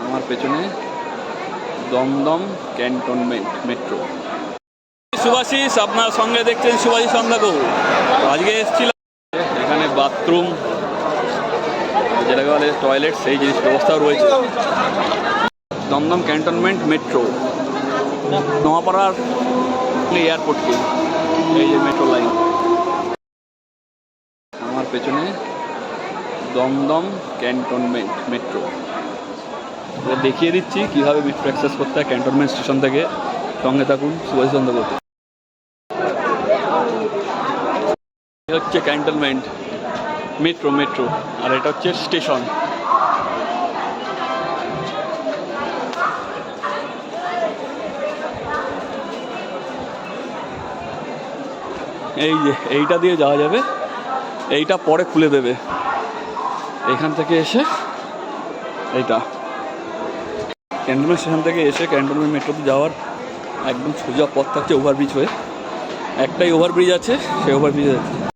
আমার পেছনে Dumdum cantonment metro. Subhashis আপনার সঙ্গে দেখছেন সুভাষিস সন্ধ্যাকৌ আজকে এসেছিলাম এখানে বাথরুম যেটাকে বলে টয়লেট সেই জিনিস ব্যবস্থাও রয়েছে। দমদম ক্যান্টনমেন্ট মেট্রো নোয়াপাড়ার এয়ারপোর্টকে এই যে মেট্রো লাইন। আমার পেছনে দমদম ক্যান্টনমেন্ট মেট্রো। দেখিয়ে দিচ্ছি কীভাবে মেট্রো অ্যাক্সেস করতে হয় ক্যান্টনমেন্ট স্টেশন থেকে। সঙ্গে থাকুন সুভাষ চন্দ্র এটা হচ্ছে ক্যান্টনমেন্ট মেট্রো মেট্রো আর এটা হচ্ছে স্টেশন এই যে, এইটা দিয়ে যাওয়া যাবে, এইটা পরে খুলে দেবে। এখান থেকে এসে, এইটা। ক্যান্টনমেন্ট স্টেশন থেকে এসে ক্যান্টনমেন্ট মেট্রোতে যাওয়ার একদম সোজা পথ থাকছে ওভারব্রিজ হয়ে। একটাই ওভারব্রিজ আছে, সেই ওভারব্রিজে যাচ্ছে।